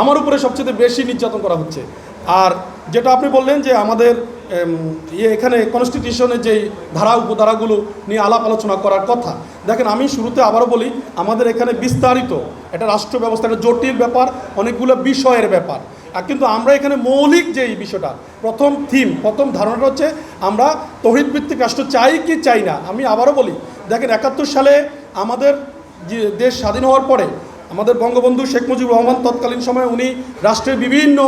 আমার উপরে সবচেয়ে বেশি নির্যাতন করা হচ্ছে। আর যেটা আপনি বললেন যে আমাদের ইয়ে এখানে কনস্টিটিউশনের যেই ধারা, উপধারাগুলো নিয়ে আলাপ আলোচনা করার কথা। দেখেন, আমি শুরুতে আবারও বলি, আমাদের এখানে বিস্তারিত একটা রাষ্ট্র ব্যবস্থা, একটা জটিল ব্যাপার, অনেকগুলো বিষয়ের ব্যাপার। আর কিন্তু আমরা এখানে মৌলিক যে এই বিষয়টা, প্রথম থিম প্রথম ধারণাটা হচ্ছে আমরা তহিদ ভিত্তিক রাষ্ট্র চাই কি চাই না। আমি আবারও বলি, দেখেন, একাত্তর সালে আমাদের যে দেশ স্বাধীন হওয়ার পরে আমাদের বঙ্গবন্ধু শেখ মুজিবুর রহমান তৎকালীন সময়ে উনি রাষ্ট্রের বিভিন্ন,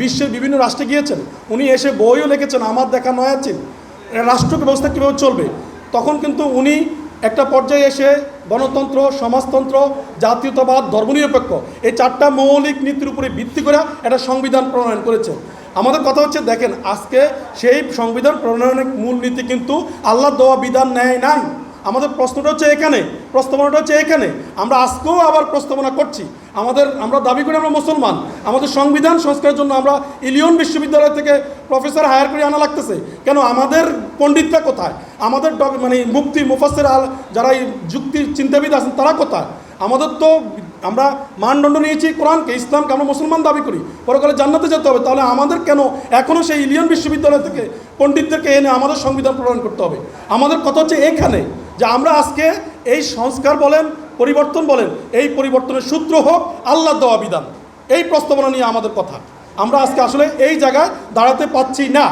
বিশ্বের বিভিন্ন রাষ্ট্রে গিয়েছেন। উনি এসে বইও লিখেছেন, আমার দেখা নয় আছেন রাষ্ট্র ব্যবস্থা কীভাবে চলবে? তখন কিন্তু উনি একটা পর্যায়ে এসে গণতন্ত্র, সমাজতন্ত্র, জাতীয়তাবাদ, ধর্মনিরপেক্ষ এই চারটা মৌলিক নীতির উপরে ভিত্তি করে একটা সংবিধান প্রণয়ন করেছে আমাদের কথা হচ্ছে, দেখেন, আজকে সেই সংবিধান প্রণয়নের মূল নীতি কিন্তু আল্লাহ দেওয়া বিধান নেয় নাই। আমাদের প্রশ্নটা হচ্ছে এখানে, প্রস্তাবনাটা হচ্ছে এখানে। আমরা আজকেও আবার প্রস্তাবনা করছি। আমাদের, আমরা দাবি করি আমরা মুসলমান। আমাদের সংবিধান সংস্কারের জন্য আমরা ইলিয়ন বিশ্ববিদ্যালয় থেকে প্রফেসর হায়ার করে আনা লাগতেছে। কেন? আমাদের পণ্ডিতরা কোথায়? আমাদের মানে মুক্তি মুফাসের আল, যারা এই যুক্তির চিন্তাবিদ আছেন, তারা কোথায়? আমাদের তো আমরা মানদণ্ড নিয়েছি কোরআনকে, ইসলামকে আমরা মুসলমান দাবি করি। পরকালে জান্নাতে যেতে হবে। তাহলে আমাদের কেন এখনও সেই ইলিয়ন বিশ্ববিদ্যালয় থেকে পণ্ডিতদেরকে এনে আমাদের সংবিধান প্রণয়ন করতে হবে? আমাদের কথা হচ্ছে এখানে। যে আমরা আজকে এই সংস্কার বলেন, পরিবর্তন বলেন, এই পরিবর্তনের সূত্র হোক আল্লাহ দেওয়া বিধান। এই প্রস্তাবনা নিয়ে আমাদের কথা। আমরা আজকে আসলে এই জায়গায় দাঁড়াতে পাচ্ছি না।